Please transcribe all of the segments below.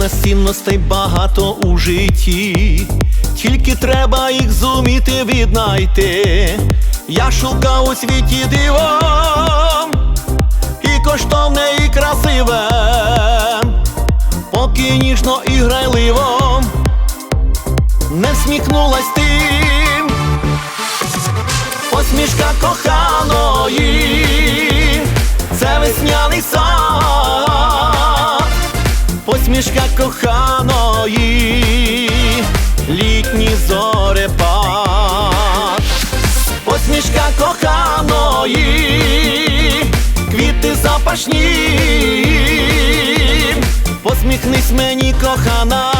Трудностей багато у житті, тільки треба їх зуміти віднайти. Я шукав у світі диво, і коштовне, і красиве, поки ніжно і грайливо не всміхнулась ти. Посмішка коханої, посмішка коханої, літні зорепад, посмішка коханої, квіти запашні, посміхнись мені, кохана,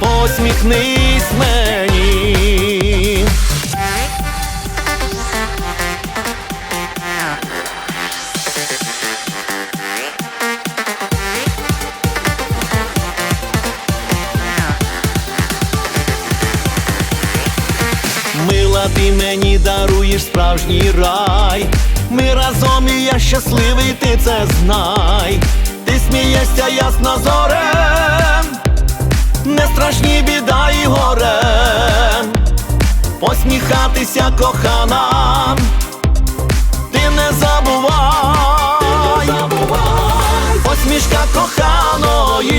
посміхнись мені. Ти мені даруєш справжній рай. Ми разом і я щасливий, ти це знай. Ти смієшся ясно зорем, не страшні біда і горе. Посміхатися кохана, ти не забувай, посмішка коханої,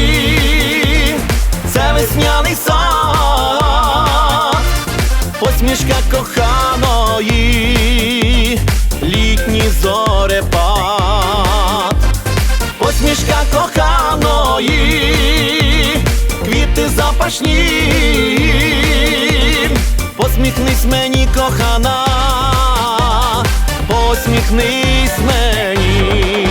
це весняний сад посмішка коханої, літній зорепад, посмішка коханої, квіти запашні, посміхнись мені, кохана, посміхнись мені.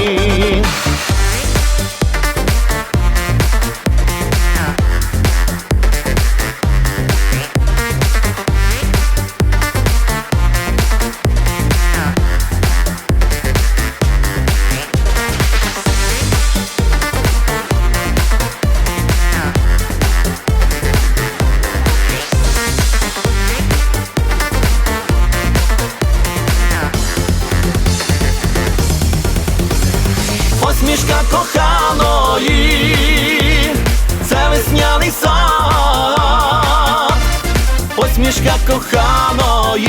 Посмішка коханої, це весняний сад, посмішка коханої,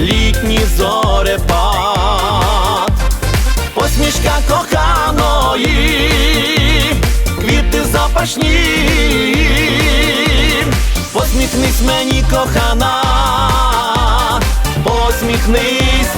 літній зорепад, посмішка коханої, квіти запашні, посміхнись мені, кохана, посміхнись